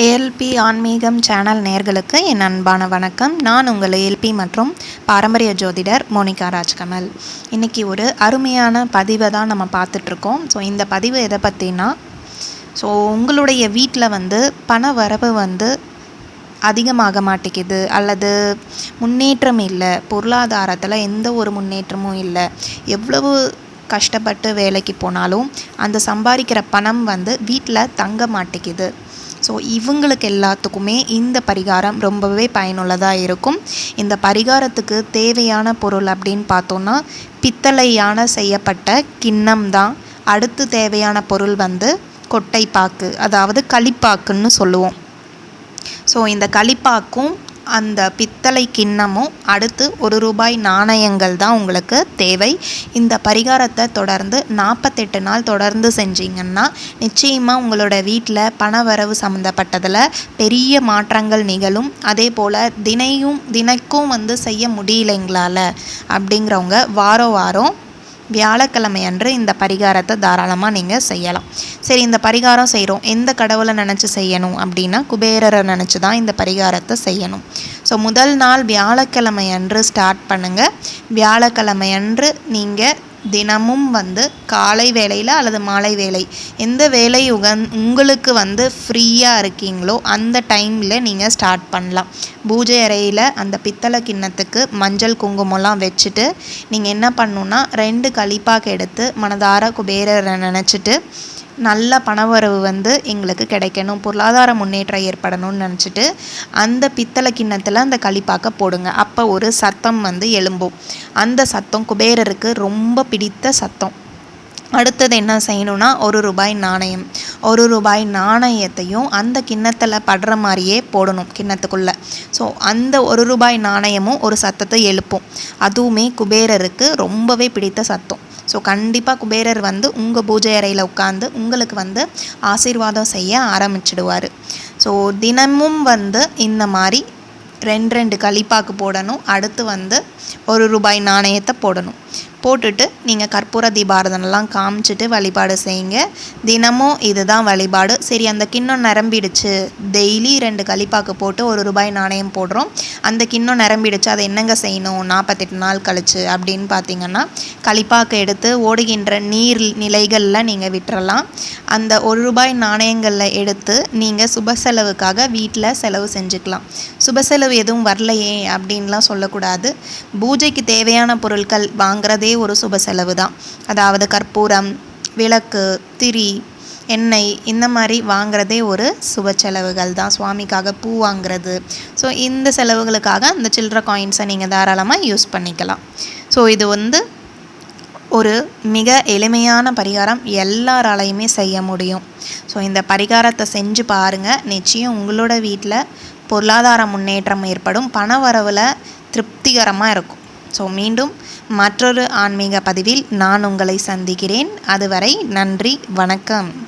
ALP ஆன்மீகம் channel நேர்களுக்கு என் அன்பான வணக்கம். நான் உங்கள் ஏஎல்பி மற்றும் பாரம்பரிய ஜோதிடர் மோனிகா ராஜ்கமல். இன்றைக்கி ஒரு அருமையான பதிவை தான் நம்ம பார்த்துட்ருக்கோம். ஸோ இந்த பதிவு எதை பற்றினா ஸோ உங்களுடைய வீட்டில் வந்து பண வரவு வந்து அதிகமாக மாட்டேங்குது அல்லது முன்னேற்றம் இல்லை பொருளாதாரத்தில் எந்த ஒரு முன்னேற்றமும் இல்லை எவ்வளவு கஷ்டப்பட்டு வேலைக்கு போனாலும் அந்த சம்பாதிக்கிற பணம் வந்து வீட்டில் தங்க மாட்டேங்குது ஸோ இவங்களுக்கு எல்லாத்துக்குமே இந்த பரிகாரம் ரொம்பவே பயனுள்ளதாக இருக்கும். இந்த பரிகாரத்துக்கு தேவையான பொருள் அப்படின்னு பார்த்தோன்னா பித்தளையான செய்யப்பட்ட கிண்ணம் தான். அடுத்து தேவையான பொருள் வந்து கொட்டைப்பாக்கு அதாவது களிப்பாக்குன்னு சொல்லுவோம். ஸோ இந்த களிப்பாக்கும் அந்த பித்தளை கிண்ணமும் அடுத்து ஒரு ரூபாய் நாணயங்கள் தான் உங்களுக்கு தேவை. இந்த பரிகாரத்தை தொடர்ந்து நாற்பத்தெட்டு நாள் தொடர்ந்து செஞ்சீங்கன்னா நிச்சயமாக உங்களோட வீட்டில் பண வரவு சம்மந்தப்பட்டதில் பெரிய மாற்றங்கள் நிகழும். அதே போல் தினையும் தினைக்கும் வந்து செய்ய முடியலைங்களால அப்படிங்கிறவங்க வாரம் வாரம் வியாழக்கிழமை அன்று இந்த பரிகாரத்தை தாராளமாக நீங்கள் செய்யலாம். சரி இந்த பரிகாரம் செய்கிறோம் எந்த கடவுளை நினச்சி செய்யணும் அப்படின்னா குபேரரை நினச்சி தான் இந்த பரிகாரத்தை செய்யணும். ஸோ முதல் நாள் வியாழக்கிழமை அன்று ஸ்டார்ட் பண்ணுங்கள் வியாழக்கிழமை அன்று நீங்கள் தினமும் வந்து காலை வேலையில் அல்லது மாலை வேலை எந்த வேலை உகந் உங்களுக்கு வந்து ஃப்ரீயாக இருக்கீங்களோ அந்த டைமில் நீங்கள் ஸ்டார்ட் பண்ணலாம். பூஜை அறையில் அந்த பித்தளை கிண்ணத்துக்கு மஞ்சள் குங்குமம்லாம் வச்சுட்டு நீங்கள் என்ன பண்ணணுன்னா ரெண்டு களிப்பாக்கு எடுத்து மனதார குபேரரை நினச்சிட்டு நல்ல பணவரவு வந்து எங்களுக்கு கிடைக்கணும். பொருளாதார முன்னேற்றம் ஏற்படணும்னு நினச்சிட்டு அந்த பித்தளை கிண்ணத்தில் அந்த களிப்பாக்க போடுங்க. அப்போ ஒரு சத்தம் வந்து எழும்பும். அந்த சத்தம் குபேரருக்கு ரொம்ப பிடித்த சத்தம். அடுத்தது என்ன செய்யணும்னா ஒரு ரூபாய் நாணயம். ஒரு ரூபாய் நாணயத்தையும் அந்த கிண்ணத்தில் படுற மாதிரியே போடணும் கிண்ணத்துக்குள்ளே. ஸோ அந்த ஒரு ரூபாய் நாணயமும் ஒரு சத்தத்தை எழுப்பும். அதுவுமே குபேரருக்கு ரொம்பவே பிடித்த சத்தம். ஸோ கண்டிப்பாக குபேரர் வந்து உங்கள் பூஜை அறையில் உட்காந்து உங்களுக்கு வந்து ஆசீர்வாதம் செய்ய ஆரம்பிச்சிடுவார். ஸோ தினமும் வந்து இந்த மாதிரி ரெண்டு ரெண்டு களிப்பாக்கு போடணும். அடுத்து வந்து ஒரு ரூபாய் நாணயத்தை போடணும். போட்டுட்டு நீங்கள் கற்பூர தீபாரதனெல்லாம் காமிச்சிட்டு வழிபாடு செய்யுங்க. தினமும் இதுதான் வழிபாடு. சரி அந்த கிண்ணம் நிரம்பிடுச்சு. டெய்லி ரெண்டு களிப்பாக்கு போட்டு ஒரு ரூபாய் நாணயம் போடுறோம். அந்த கிண்ணம் நிரம்பிடுச்சு. அதை என்னங்க செய்யணும்? நாற்பத்தெட்டு நாள் கழிச்சு அப்படின்னு பார்த்தீங்கன்னா களிப்பாக்கு எடுத்து ஓடுகின்ற நீர் நிலைகளில் நீங்கள் விட்டுறலாம். அந்த ஒரு ரூபாய் நாணயங்களில் எடுத்து நீங்கள் சுப செலவுக்காக வீட்டில் செலவு செஞ்சுக்கலாம். சுப செலவு எதுவும் வரலையே அப்படின்லாம் சொல்லக்கூடாது. பூஜைக்கு தேவையான பொருட்கள் வாங்குறதே ஒரு சுப செலவு தான் அதாவது கற்பூரம் விளக்கு திரி எண்ணெய் இந்த மாதிரி வாங்குறதே ஒரு சுப செலவுகள் தான். சுவாமிக்காக பூ வாங்குறது. ஸோ இந்த செலவுகளுக்காக அந்த சில்லற காயின்ஸை நீங்கள் தாராளமாக யூஸ் பண்ணிக்கலாம். ஸோ இது வந்து ஒரு மிக எளிமையான பரிகாரம் எல்லாராலையுமே செய்ய முடியும். ஸோ இந்த பரிகாரத்தை செஞ்சு பாருங்கள் நிச்சயம் உங்களோட வீட்டில் பொருளாதார முன்னேற்றம் ஏற்படும். பண வரவில் திருப்திகரமாக இருக்கும். ஸோ மீண்டும் மற்றொரு ஆன்மீக பதிவில் நான் உங்களை சந்திக்கிறேன். அதுவரை நன்றி வணக்கம்.